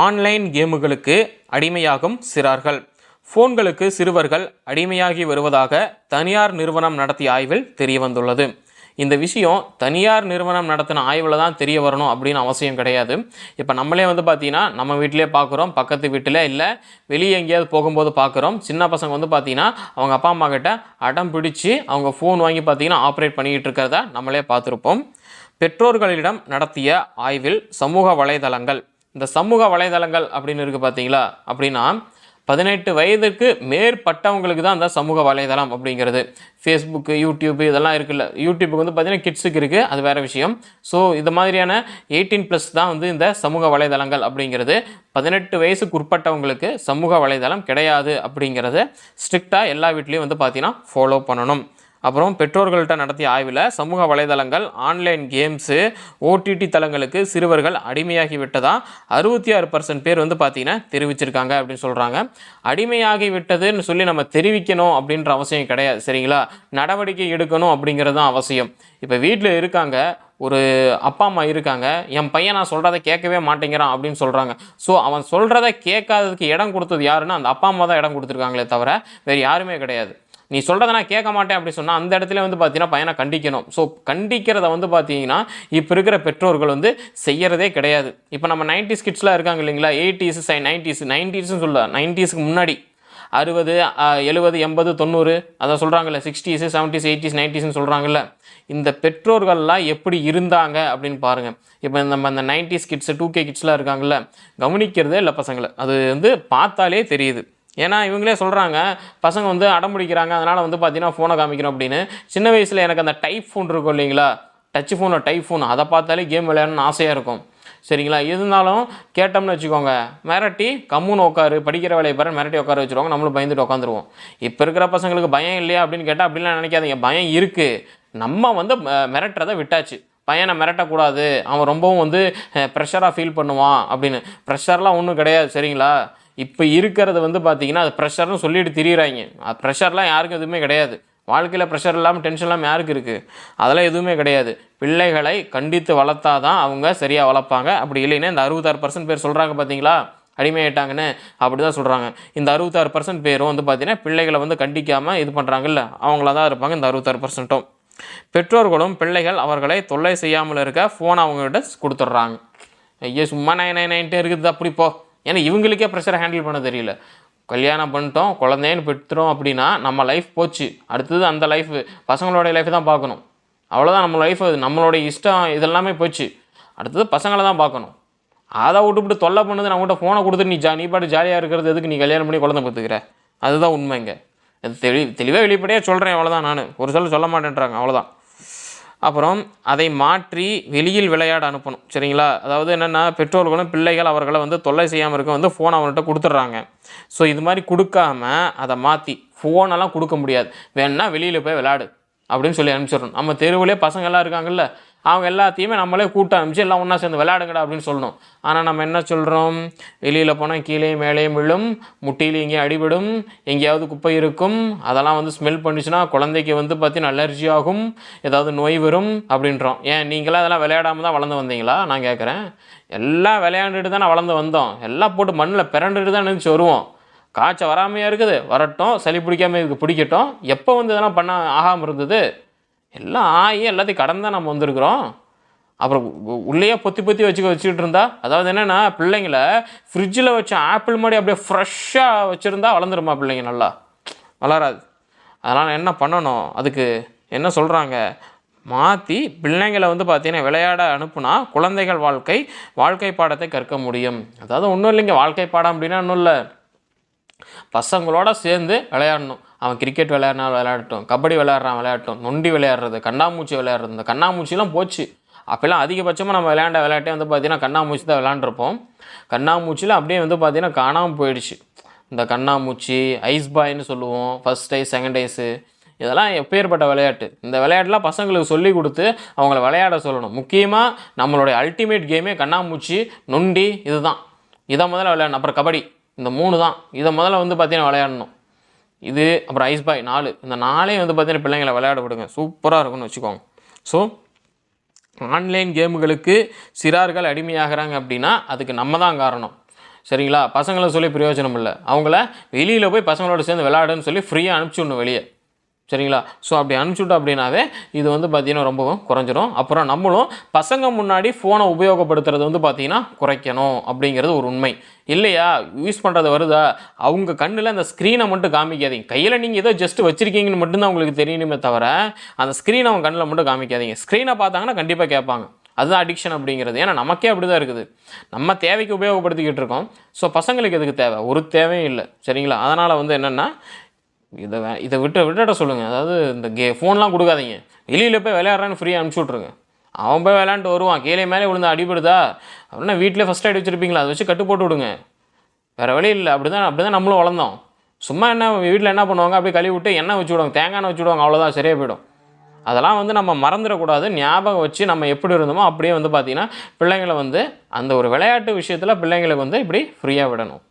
Online கேமுகளுக்கு அடிமையாகும் சிறார்கள். ஃபோன்களுக்கு சிறுவர்கள் அடிமையாகி வருவதாக தனியார் நிறுவனம் நடத்திய ஆய்வில் தெரிய வந்துள்ளது இந்த விஷயம் தனியார் நிறுவனம் நடத்தின ஆய்வில் தான் தெரிய வரணும் அப்படின்னு அவசியம் கிடையாது. இப்போ நம்மளே வந்து பார்த்திங்கன்னா நம்ம வீட்டிலே பார்க்குறோம் பக்கத்து வீட்டில் இல்லை வெளியே எங்கேயாவது போகும்போது பார்க்குறோம் சின்ன பசங்க வந்து பார்த்திங்கன்னா அவங்க அப்பா அம்மா கிட்ட அடம் பிடிச்சி அவங்க ஃபோன் வாங்கி பார்த்தீங்கன்னா ஆப்ரேட் பண்ணிக்கிட்டு இருக்கிறத நம்மளே பார்த்துருப்போம். பெற்றோர்களிடம் நடத்திய ஆய்வில் சமூக வலைதளங்கள் இந்த சமூக வலைதளங்கள் அப்படின்னு இருக்குது பார்த்தீங்களா? அப்படின்னா பதினெட்டு வயதுக்கு மேற்பட்டவங்களுக்கு தான் அந்த சமூக வலைதளம் அப்படிங்கிறது. ஃபேஸ்புக்கு யூடியூப் இதெல்லாம் இருக்குல்ல. யூடியூப்புக்கு வந்து பார்த்திங்கன்னா கிட்ஸுக்கு இருக்குது அது வேறு விஷயம். ஸோ இது மாதிரியான எயிட்டீன் ப்ளஸ் தான் வந்து இந்த சமூக வலைதளங்கள் அப்படிங்கிறது. பதினெட்டு வயசுக்கு உட்பட்டவங்களுக்கு சமூக வலைதளம் கிடையாது அப்படிங்கிறத ஸ்ட்ரிக்டாக எல்லா வீட்லேயும் வந்து பார்த்திங்கன்னா ஃபாலோ பண்ணணும். அப்புறம் பெற்றோர்கள்ட்ட நடத்திய ஆய்வில் சமூக வலைதளங்கள் ஆன்லைன் கேம்ஸு ஓடிடி தளங்களுக்கு சிறுவர்கள் அடிமையாகி விட்டதா? அறுபத்தி ஆறு பர்சன்ட் பேர் வந்து பார்த்தீங்கன்னா தெரிவிச்சிருக்காங்க அப்படின்னு சொல்கிறாங்க அடிமையாகி விட்டதுன்னு சொல்லி நம்ம தெரிவிக்கணும் அப்படின்ற அவசியம் கிடையாது சரிங்களா? நடவடிக்கை எடுக்கணும் அப்படிங்கிறது தான் அவசியம். இப்போ வீட்டில் இருக்காங்க ஒரு அப்பா அம்மா இருக்காங்க என் பையன் நான் சொல்கிறத கேட்கவே மாட்டேங்கிறான் அப்படின்னு சொல்கிறாங்க ஸோ அவன் சொல்கிறத கேட்காததுக்கு இடம் கொடுத்தது யாருன்னா அந்த அப்பா அம்மா தான் இடம் கொடுத்துருக்காங்களே தவிர வேறு யாருமே கிடையாது. நீ சொல்கிறத நான் கேட்க மாட்டேன் அப்படி சொன்னால் அந்த இடத்துல வந்து பார்த்தீங்கன்னா பையனை கண்டிக்கணும். ஸோ கண்டிக்கிறத வந்து பார்த்தீங்கன்னா இப்போ இருக்கிற பெற்றோர்கள் வந்து செய்யறதே கிடையாது. இப்போ நம்ம நைன்டிஸ் கிட்ஸ்லாம் இருக்காங்க இல்லைங்களா? எயிட்டிஸ் சை நைன்டிஸ் நைன்டிஸ்னு சொல்ல நைன்டிஸ்க்கு முன்னாடி. அறுபது எழுபது எண்பது தொண்ணூறு அதை சொல்கிறாங்கல்ல சிக்ஸ்டீஸு செவன்டிஸ் எயிட்டிஸ் நைன்டிஸ்னு சொல்கிறாங்கல்ல இந்த பெற்றோர்கள்லாம் எப்படி இருந்தாங்க அப்படின்னு பாருங்கள் இப்போ நம்ம அந்த நைன்டிஸ் கிட்ஸு டூ கே கிட்ஸ்லாம் இருக்காங்கல்ல கவனிக்கிறதே இல்லை பசங்களை. அது வந்து பார்த்தாலே தெரியுது. ஏன்னா இவங்களே சொல்கிறாங்க பசங்க வந்து அடம் பிடிக்கிறாங்க அதனால் வந்து பார்த்தீங்கன்னா ஃபோனை காமிக்கிறோம் அப்படின்னு. சின்ன வயசில் எனக்கு அந்த டைப் ஃபோன் இருக்கும் இல்லைங்களா? டச் ஃபோனில் டைப் ஃபோன் அதை பார்த்தாலே கேம் விளையாடணும்னு ஆசையாக இருக்கும். சரிங்களா? இருந்தாலும் கேட்டோம்னு வச்சுக்கோங்க மிரட்டி கம்முன்னு உட்காரு படிக்கிற வேலையை பாரு மிரட்டி உட்கார வச்சுருவாங்க நம்மளும் பயந்துட்டு உட்காந்துருவோம். இப்போ இருக்கிற பசங்களுக்கு பயம் இல்லையா அப்படின்னு கேட்டால் அப்படிலாம் நினைக்காதீங்க பயம் இருக்குது நம்ம வந்து ம- மிரட்டுறதை விட்டாச்சு. பையனை மிரட்டக்கூடாது அவன் ரொம்பவும் வந்து ப்ரெஷராக ஃபீல் பண்ணுவான் அப்படின்னு. ப்ரெஷர்லாம் ஒன்றும் கிடையாது சரிங்களா? இப்போ இருக்கிறது வந்து பார்த்தீங்கன்னா அது ப்ரெஷர்னு சொல்லிட்டு திரியிறாங்க. ப்ரெஷர்லாம் யாருக்கும் எதுவுமே கிடையாது. வாழ்க்கையில் ப்ரெஷர் இல்லாமல் டென்ஷன் இல்லாமல் யாருக்கு இருக்குது அதெல்லாம் எதுவுமே கிடையாது. பிள்ளைகளை கண்டித்து வளர்த்தா தான் அவங்க சரியாக வளர்ப்பாங்க. அப்படி இல்லைன்னா இந்த அறுபத்தாறு பர்சன்ட் பேர் சொல்கிறாங்க பார்த்தீங்களா அடிமையாயிட்டாங்கன்னு அப்படி தான் சொல்கிறாங்க இந்த அறுபத்தாறு பர்சன்ட் பேரும் வந்து பார்த்தீங்கன்னா பிள்ளைகளை வந்து கண்டிக்காமல் இது பண்ணுறாங்கல்ல அவங்கள தான் இருப்பாங்க இந்த அறுபத்தாறு பர்சன்ட்டும் பெற்றோர்களும் பிள்ளைகள் அவர்களை தொல்லை செய்யாமல் இருக்க ஃபோன் அவங்ககிட்ட கொடுத்துட்றாங்க. ஐயோ சும்மா நைன் நைன் நைன்ட்டே இருக்குது அப்படி போ. ஏன்னா இவங்களுக்கே ப்ரெஷரை ஹேண்டில் பண்ண தெரியல. கல்யாணம் பண்ணிட்டோம் குழந்தைன்னு பெற்றுறோம் அப்படின்னா நம்ம லைஃப் போச்சு. அடுத்தது அந்த லைஃப் பசங்களோடைய லைஃப் தான் பார்க்கணும். அவ்வளோதான் நம்ம லைஃப் அது நம்மளுடைய இஷ்டம் இதெல்லாமே போச்சு. அடுத்தது பசங்களை தான் பார்க்கணும். அதை விட்டுவிட்டு தொல்லை பண்ணுது நான் ஃபோனை கொடுத்துட்டு நீ ஜா நீ பாட்டு ஜாலியாக இருக்கிறது எதுக்கு நீ கல்யாணம் பண்ணி குழந்தை பார்த்துக்கிற அதுதான் உண்மைங்க. அது தெளி தெளிவாக வெளிப்படையாக சொல்கிறேன் அவ்வளோதான் நான். ஒரு சொல்ல சொல்ல மாட்டேன்றாங்க அவ்வளோதான் அப்புறம் அதை மாற்றி வெளியில் விளையாட அனுப்பணும். சரிங்களா? அதாவது என்னென்னா பெற்றோர்களும் பிள்ளைகள் அவர்களை வந்து தொல்லை செய்யாமல் இருக்க வந்து ஃபோன் அவன்கிட்ட கொடுத்துட்றாங்க. ஸோ இது மாதிரி கொடுக்காம அதை மாற்றி ஃபோனெல்லாம் கொடுக்க முடியாது. வேணா வெளியில் போய் விளையாடு அப்படின்னு சொல்லி அனுப்பிச்சிடணும். நம்ம தெருவிலே பசங்கள்லாம் இருக்காங்கல்ல அவங்க எல்லாத்தையுமே நம்மளே கூட்ட அமைச்சு எல்லாம் ஒன்றா சேர்ந்து விளையாடுங்கடா அப்படின்னு சொல்லணும். ஆனால் நம்ம என்ன சொல்கிறோம் வெளியில் போனால் கீழே மேலேயும் விழும் முட்டியிலையும் எங்கேயும் அடிபடும் எங்கேயாவது குப்பை இருக்கும் அதெல்லாம் வந்து ஸ்மெல் பண்ணிச்சுன்னா குழந்தைக்கு வந்து பார்த்தீங்கன்னா அலர்ஜி ஆகும் ஏதாவது நோய் வரும் அப்படின்றோம். ஏன் நீங்களாம் அதெல்லாம் விளையாடாமல் தான் வளர்ந்து வந்தீங்களா? நான் கேட்குறேன் எல்லாம் விளையாண்டுட்டு தான் வளர்ந்து வந்தோம். எல்லாம் போட்டு மண்ணில் பிறண்டுட்டு தான் நினச்சி வருவோம். காய்ச்சல் வராமையாக இருக்குது. வரட்டும். சளி பிடிக்காம இதுக்கு பிடிக்கட்டும். எப்போ வந்து இதெல்லாம் பண்ண ஆகாமல் இருந்தது? எல்லாம் ஆகி எல்லாத்தையும் கடந்து தான் நம்ம வந்திருக்கிறோம். அப்புறம் உள்ளேயே பொத்தி பொத்தி வச்சுக்க வச்சுக்கிட்டு இருந்தா அதாவது என்னென்னா பிள்ளைங்கள ஃப்ரிட்ஜில் வச்ச ஆப்பிள் மாதிரி அப்படியே ஃப்ரெஷ்ஷாக வச்சுருந்தா வளர்ந்துருமா பிள்ளைங்க நல்லா? வளராது. அதனால் என்ன பண்ணணும்? அதுக்கு என்ன சொல்கிறாங்க மாற்றி பிள்ளைங்களை வந்து பார்த்தீங்கன்னா விளையாட அனுப்புனா குழந்தைகள் வாழ்க்கை வாழ்க்கை பாடத்தை கற்க முடியும். அதாவது ஒன்றும் இல்லைங்க வாழ்க்கை பாடம் அப்படின்னா ஒன்றும் இல்லை. பசங்களோட சேர்ந்து விளையாடணும். அவன் கிரிக்கெட் விளையாடினா விளையாடட்டும் கபடி விளையாடுறான் விளையாடட்டும் நொண்டி விளையாடுறது கண்ணாமூச்சி விளையாடுறது இந்த கண்ணாமூச்சிலாம் போச்சு. அப்போல்லாம் அதிகபட்சமாக நம்ம விளையாண்ட விளையாட்டே வந்து பார்த்தீங்கன்னா கண்ணாமூச்சி தான் விளையாண்டுருப்போம். கண்ணாமூச்சியில் அப்படியே வந்து பார்த்தீங்கன்னா காணாமல் போயிடுச்சு. இந்த கண்ணாமூச்சி ஐஸ் பாய்னு சொல்லுவோம் ஃபஸ்ட் ஐஸ் செகண்ட் ஐஸு இதெல்லாம் எப்பேற்பட்ட விளையாட்டு. இந்த விளையாட்டுலாம் பசங்களுக்கு சொல்லி கொடுத்து அவங்கள விளையாட சொல்லணும். முக்கியமாக நம்மளுடைய அல்டிமேட் கேமே கண்ணாமூச்சி நொண்டி இதுதான். இதை முதல்ல விளையாடணும். அப்புறம் கபடி. இந்த மூணு தான். இதை முதல்ல வந்து பார்த்தீங்கன்னா விளையாடணும். இது அப்புறம் ஐஸ் பாய் நாலு. இந்த நாளே வந்து பார்த்தீங்கன்னா பிள்ளைங்களை விளையாட விடுங்க. சூப்பராக இருக்கும்னு வச்சுக்கோங்க. ஸோ ஆன்லைன் கேமுகளுக்கு சிறார்கள் அடிமையாகிறாங்க அப்படின்னா அதுக்கு நம்ம தான் காரணம். சரிங்களா? பசங்களை சொல்லி பிரயோஜனம் இல்லை. அவங்கள வெளியில் போய் பசங்களோட சேர்ந்து விளையாடுன்னு சொல்லி ஃப்ரீயாக அனுப்பிச்சி விடணும் வெளியே. சரிங்களா? ஸோ அப்படி அனுப்பிச்சுட்டோம் அப்படின்னாவே இது வந்து பார்த்திங்கன்னா ரொம்பவும் குறைஞ்சிரும். அப்புறம் நம்மளும் பசங்க முன்னாடி ஃபோனை உபயோகப்படுத்துறது வந்து பார்த்திங்கன்னா குறைக்கணும் அப்படிங்கிறது ஒரு உண்மை. இல்லையா? யூஸ் பண்ணுறது வருதா? அவங்க கண்ணில் அந்த ஸ்க்ரீனை மட்டும் காமிக்காதீங்க. கையில் நீங்கள் ஏதோ ஜஸ்ட் வச்சுருக்கீங்கன்னு மட்டும்தான் உங்களுக்கு தெரியணுமே தவிர அந்த ஸ்க்ரீனை அவங்க கண்ணில் மட்டும் காமிக்காதீங்க. ஸ்க்ரீனை பார்த்தாங்கன்னா கண்டிப்பாக கேட்பாங்க. அதுதான் அடிக்ஷன் அப்படிங்கிறது. ஏன்னா நமக்கே அப்படி தான் இருக்குது. நம்ம தேவைக்கு உபயோகப்படுத்திக்கிட்டு இருக்கோம். ஸோ பசங்களுக்கு எதுக்கு தேவை? ஒரு தேவையும் இல்லை. சரிங்களா? அதனால் வந்து என்னென்னா இதை வே இதை விட்டு விட்டுட சொல்லுங்கள் அதாவது இந்த கே ஃபோன்லாம் கொடுக்காதீங்க. வெளியில் போய் விளையாடுறான்னு ஃப்ரீயாக அனுப்பிச்சி விட்ருங்க அவன் போய் விளையாண்டு வருவான். கீழே மேலே விழுந்து அடிபடுதா? அப்படின்னா வீட்டில் ஃபஸ்ட் எய்ட் வச்சுருப்பீங்களா? அதை வச்சு கட்டு போட்டு விடுங்க. வேறு வழி இல்லை. அப்படி தான் அப்படி தான் நம்மளும் வளர்ந்தோம். சும்மா என்ன வீட்டில் என்ன பண்ணுவாங்க? அப்படியே கழுவி விட்டு எண்ணெய் வச்சு விடுவாங்க. தேங்காய் எண்ணெய் வச்சு விடுவாங்க. அவ்வளோதான் சரியாக போயிடும். அதெல்லாம் வந்து நம்ம மறந்துடக்கூடாது. ஞாபகம் வச்சு நம்ம எப்படி இருந்தோமோ அப்படியே வந்து பார்த்திங்கன்னா பிள்ளைங்களை வந்து அந்த ஒரு விளையாட்டு விஷயத்தில் பிள்ளைங்களுக்கு வந்து இப்படி ஃப்ரீயாக விடணும்.